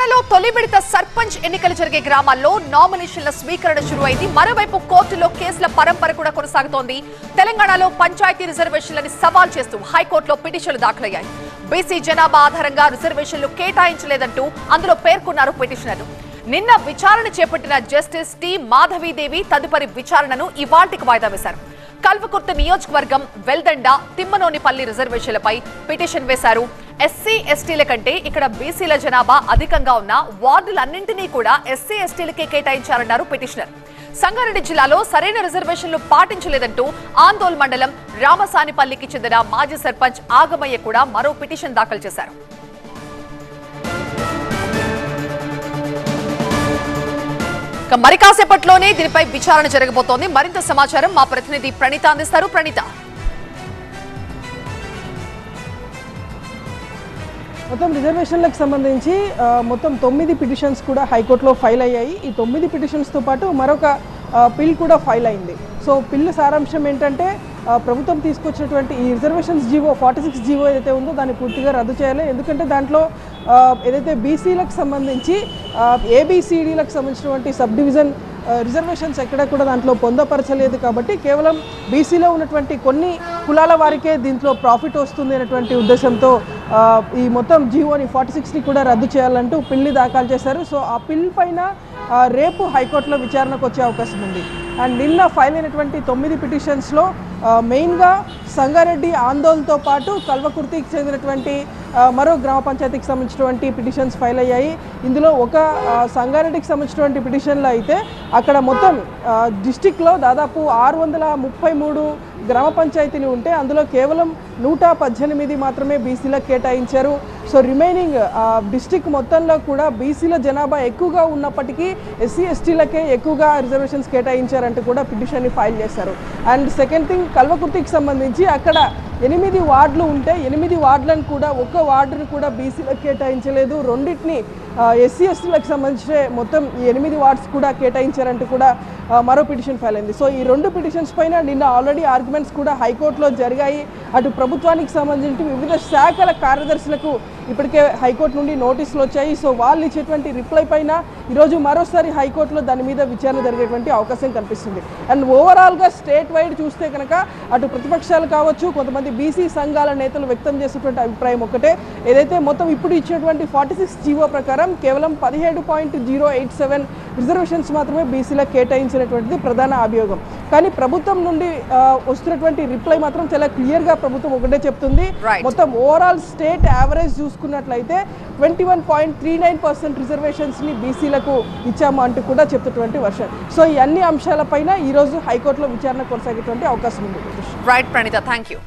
తెలంగాణలో తొలి విడత సర్పంచ్ ఎన్నికలు జరిగే గ్రామాల్లో నామినేషన్ల స్వీకరణ శురువైంది మరోవైపు కోర్టులో కేసుల పరంపర కూడా కొనసాగుతోంది. తెలంగాణలో పంచాయతీ రిజర్వేషన్లని సవాల్ చేస్తూ హైకోర్టులో పిటిషన్లు దాఖలయ్యాయి. బీసీ జనాభా ఆధారంగా రిజర్వేషన్లు కేటాయించలేదంటూ అందులో పేర్కొన్నారు పిటిషనర్లు. నిన్న విచారణ చేపట్టిన జస్టిస్ టి మాధవీదేవి తదుపరి విచారణను ఇవాల్టికి వాయిదా వేశారు. కల్వకుర్తి నియోజకవర్గం వెల్దండ తిమ్మనోనిపల్లి రిజర్వేషన్లపై పిటిషన్ వేశారు. ఎస్సీ ఎస్టీల కంటే ఇక్కడ బీసీల జనాభా అధికంగా ఉన్న వార్డులన్నింటినీ కూడా ఎస్సీ ఎస్టీలకే కేటాయించారన్నారు పిటిషనర్. సంగారెడ్డి జిల్లాలో సరైన రిజర్వేషన్లు పాటించలేదంటూ ఆందోళ్ మండలం రామసానిపల్లికి చెందిన మాజీ సర్పంచ్ ఆగమయ్య కూడా మరో పిటిషన్ దాఖలు చేశారు. మరి కాసేపట్లోనే దీనిపై విచారణ జరగబోతోంది. మరింత సమాచారం మా ప్రతినిధి ప్రణీత అందిస్తారు. ప్రణీత. మొత్తం రిజర్వేషన్లకు సంబంధించి మొత్తం తొమ్మిది పిటిషన్స్ కూడా హైకోర్టులో ఫైల్ అయ్యాయి. ఈ తొమ్మిది పిటిషన్స్తో పాటు మరొక పిల్ కూడా ఫైల్ అయింది. సో పిల్ సారాంశం ఏంటంటే ప్రభుత్వం తీసుకొచ్చినటువంటి ఈ reservations GO forty six GO ఏదైతే ఉందో దాన్ని పూర్తిగా రద్దు చేయాలి. ఎందుకంటే దాంట్లో ఏదైతే బీసీలకు సంబంధించి ఏబిసిడీలకు సంబంధించినటువంటి సబ్ డివిజన్ రిజర్వేషన్స్ ఎక్కడ కూడా దాంట్లో పొందపరచలేదు కాబట్టి కేవలం బీసీలో ఉన్నటువంటి కొన్ని కులాల వారికే దీంట్లో ప్రాఫిట్ వస్తుంది అనేటువంటి ఉద్దేశంతో ఈ మొత్తం జీవోని ఫార్టీ సిక్స్ని కూడా రద్దు చేయాలంటూ పిల్లి దాఖలు చేశారు. సో ఆ పిల్ పైన రేపు హైకోర్టులో విచారణకు వచ్చే అవకాశం ఉంది. అండ్ నిన్న ఫైల్ అయినటువంటి తొమ్మిది పిటిషన్స్లో మెయిన్గా సంగారెడ్డి ఆందోళనతో పాటు కల్వకుర్తికి చెందినటువంటి మరో గ్రామ పంచాయతీకి సంబంధించినటువంటి పిటిషన్స్ ఫైల్ అయ్యాయి. ఇందులో ఒక సంగారెడ్డికి సంబంధించినటువంటి పిటిషన్లో అయితే అక్కడ మొత్తం డిస్టిక్లో దాదాపు ఆరు వందల ముప్పై మూడు గ్రామ పంచాయతీలు ఉంటే అందులో కేవలం నూట పద్దెనిమిది మాత్రమే బీసీలకు కేటాయించారు. సో రిమైనింగ్ డిస్టిక్ మొత్తంలో కూడా బీసీల జనాభా ఎక్కువగా ఉన్నప్పటికీ ఎస్సీ ఎస్టీలకే ఎక్కువగా రిజర్వేషన్స్ కేటాయించారంటూ కూడా పిటిషన్ని ఫైల్ చేశారు. అండ్ సెకండ్ థింగ్ కల్వకుర్తికి సంబంధించి అక్కడ ఎనిమిది వార్డులు ఉంటే ఎనిమిది వార్డులను కూడా ఒక్క వార్డును కూడా బీసీలకు కేటాయించలేదు. రెండింటిని ఎస్సీ ఎస్టీలకు సంబంధించిన మొత్తం ఈ ఎనిమిది వార్డ్స్ కూడా కేటాయించారంటూ కూడా మరో పిటిషన్ ఫైల్ అయింది. సో ఈ రెండు పిటిషన్స్ పైన నిన్న ఆల్రెడీ ఆర్గ్యుమెంట్స్ కూడా హైకోర్టులో జరిగాయి. అటు ప్రభుత్వానికి సంబంధించి వివిధ శాఖల కార్యదర్శులకు ఇప్పటికే హైకోర్టు నుండి నోటీసులు వచ్చాయి. సో వాళ్ళు ఇచ్చేటువంటి రిప్లై పైన ఈరోజు మరోసారి హైకోర్టులో దాని మీద విచారణ జరిగేటువంటి అవకాశం కనిపిస్తుంది. అండ్ ఓవరాల్గా స్టేట్ వైడ్ చూస్తే కనుక అటు ప్రతిపక్షాలు కావచ్చు కొంతమంది బీసీ సంఘాల నేతలు వ్యక్తం చేసినటువంటి అభిప్రాయం ఒకటే. ఏదైతే మొత్తం ఇప్పుడు ఇచ్చినటువంటి ఫార్టీ సిక్స్ జీవో ప్రకారం కేవలం పదిహేడు point zero eight seven reservations మాత్రమే బీసీలకు కేటాయించినటువంటిది ప్రధాన అభియోగం. కానీ ప్రభుత్వం నుండి వస్తున్నటువంటి రిప్లై మాత్రం చాలా క్లియర్గా ప్రభుత్వం ఒకటే చెప్తుంది. మొత్తం ఓవరాల్ స్టేట్ యావరేజ్ చూసుకున్నట్లయితే twenty one point three nine percent రిజర్వేషన్స్ని బీసీలకు ఇచ్చాము అంటూ కూడా చెప్తున్నటువంటి వర్షన్ సో ఈ అన్ని అంశాలపైన ఈరోజు హైకోర్టులో విచారణ కొనసాగేటువంటి అవకాశం ఉంది. Right Praneetha thank you